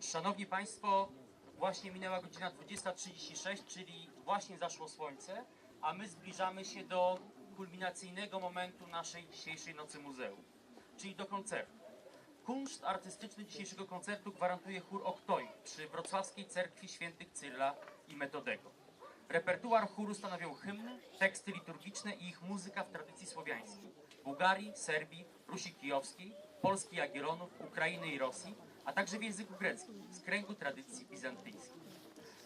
Szanowni Państwo, właśnie minęła godzina 20.36, czyli właśnie zaszło słońce, a my zbliżamy się do kulminacyjnego momentu naszej dzisiejszej nocy muzeum, czyli do koncertu. Kunszt artystyczny dzisiejszego koncertu gwarantuje chór Oktoi przy Wrocławskiej Cerkwi Świętych Cyrla i Metodego. Repertuar chóru stanowią hymny, teksty liturgiczne i ich muzyka w tradycji słowiańskiej. Bułgarii, Serbii, Rusi Kijowskiej, Polski Jagiellonów, Ukrainy i Rosji, a także w języku greckim, z kręgu tradycji bizantyjskiej.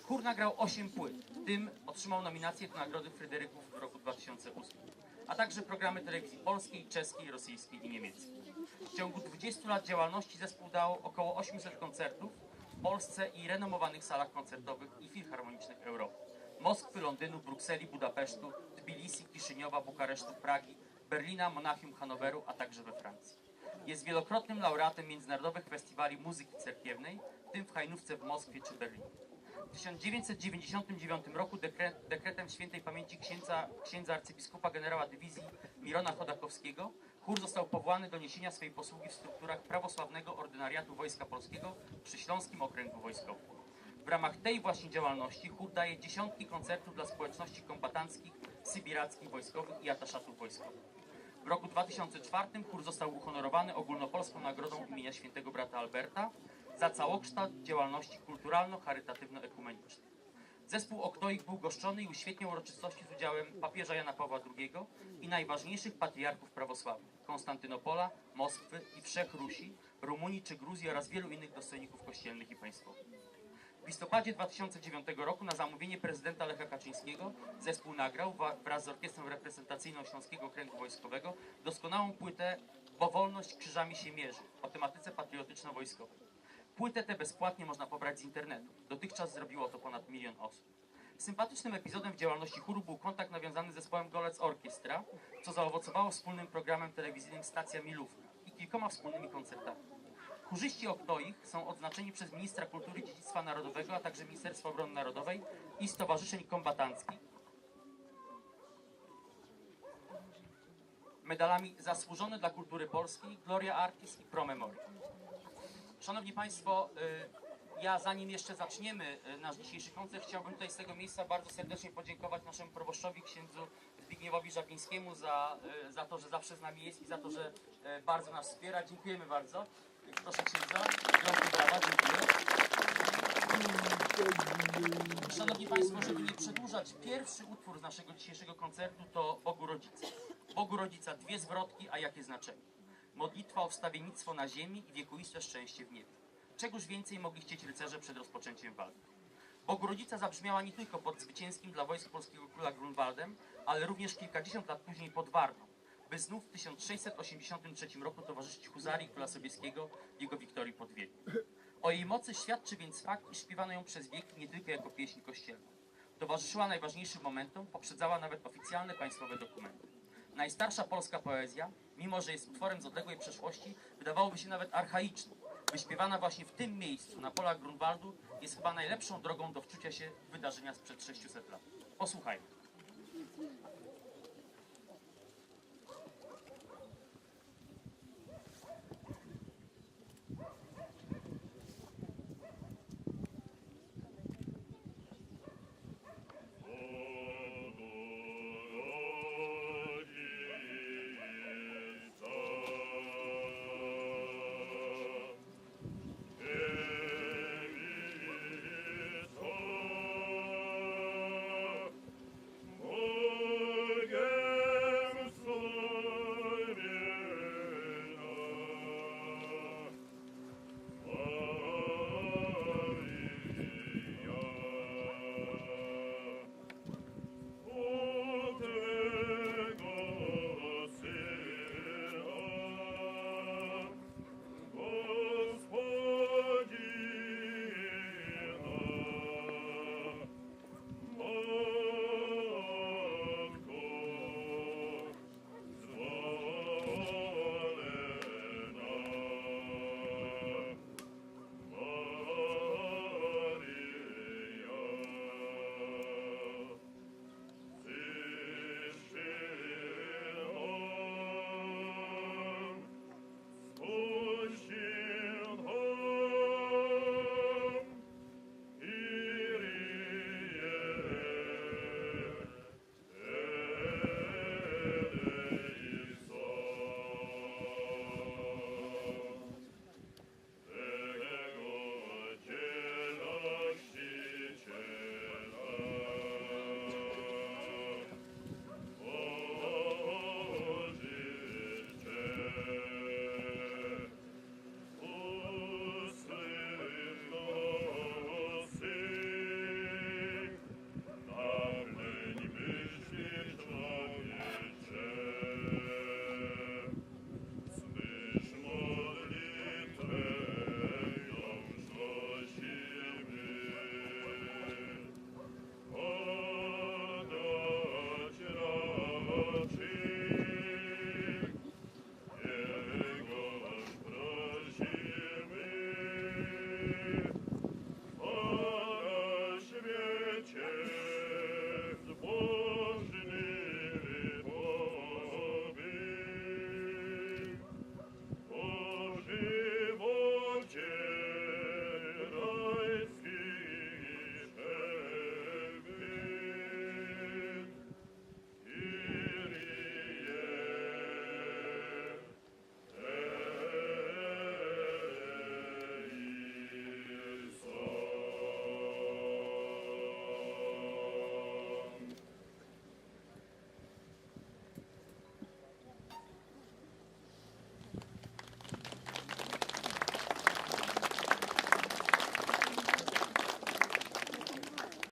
Chór nagrał 8 płyt, w tym otrzymał nominację do Nagrody Fryderyków w roku 2008, a także programy telewizji polskiej, czeskiej, rosyjskiej i niemieckiej. W ciągu 20 lat działalności zespół dał około 800 koncertów w Polsce i renomowanych salach koncertowych i filharmonicznych Europy. Moskwy, Londynu, Brukseli, Budapesztu, Tbilisi, Kiszyniowa, Bukaresztu, Pragi, Berlina, Monachium, Hanoweru, a także we Francji. Jest wielokrotnym laureatem międzynarodowych festiwali muzyki cerkiewnej, w tym w Hajnówce w Moskwie czy Berlinie. W 1999 roku dekret, dekretem świętej pamięci księdza, księdza arcybiskupa generała dywizji Mirona Chodakowskiego chór został powołany do niesienia swej posługi w strukturach prawosławnego ordynariatu Wojska Polskiego przy Śląskim Okręgu Wojskowym. W ramach tej właśnie działalności chór daje dziesiątki koncertów dla społeczności kombatanckich, sybirackich wojskowych i ataszatów wojskowych. W roku 2004 chór został uhonorowany ogólnopolską nagrodą imienia świętego brata Alberta za całokształt działalności kulturalno-charytatywno-ekumenicznej. Zespół Oktoik był goszczony i uświetniał uroczystości z udziałem papieża Jana Pawła II i najważniejszych patriarchów prawosławnych Konstantynopola, Moskwy i Wszech Rusi, Rumunii czy Gruzji oraz wielu innych dostojników kościelnych i państwowych. W listopadzie 2009 roku na zamówienie prezydenta Lecha Kaczyńskiego zespół nagrał wraz z orkiestrą reprezentacyjną Śląskiego Okręgu Wojskowego doskonałą płytę Bo wolność krzyżami się mierzy o tematyce patriotyczno-wojskowej. Płytę tę bezpłatnie można pobrać z internetu. Dotychczas zrobiło to ponad milion osób. Sympatycznym epizodem w działalności chóru był kontakt nawiązany z zespołem Golec Orkiestra, co zaowocowało wspólnym programem telewizyjnym Stacja Milówka i kilkoma wspólnymi koncertami. Chórzyści Oktoich są odznaczeni przez Ministra Kultury i Dziedzictwa Narodowego, a także Ministerstwo Obrony Narodowej i Stowarzyszeń Kombatanckich medalami Zasłużony dla Kultury Polskiej, Gloria Artis i Pro. Szanowni Państwo, y, ja zanim jeszcze zaczniemy y, nasz dzisiejszy koncert, chciałbym tutaj z tego miejsca bardzo serdecznie podziękować naszemu proboszczowi, księdzu Zbigniewowi Żabińskiemu za, y, za to, że zawsze z nami jest i za to, że bardzo nas wspiera. Dziękujemy bardzo. Proszę księdza, gromkie brawa, dziękuję. Szanowni Państwo, żeby nie przedłużać, pierwszy utwór z naszego dzisiejszego koncertu to Bogu Rodzica. Bogu Rodzica, dwie zwrotki, a jakie znaczenie? Modlitwa o wstawiennictwo na ziemi i wiekuiste szczęście w niebie. Czegoż więcej mogli chcieć rycerze przed rozpoczęciem walki? Bogu Rodzica zabrzmiała nie tylko pod zwycięskim dla wojsk polskiego króla Grunwaldem, ale również kilkadziesiąt lat później pod Warną, by znów w 1683 roku towarzyszyć Huzarii Króla Sobieskiego jego wiktorii pod Wiedniem. O jej mocy świadczy więc fakt, iż śpiewano ją przez wieki nie tylko jako pieśń kościelna. Towarzyszyła najważniejszym momentom, poprzedzała nawet oficjalne państwowe dokumenty. Najstarsza polska poezja, mimo że jest utworem z odległej przeszłości, wydawałoby się nawet archaiczna. Wyśpiewana właśnie w tym miejscu, na polach Grunwaldu, jest chyba najlepszą drogą do wczucia się w wydarzenia sprzed 600 lat. Posłuchajmy.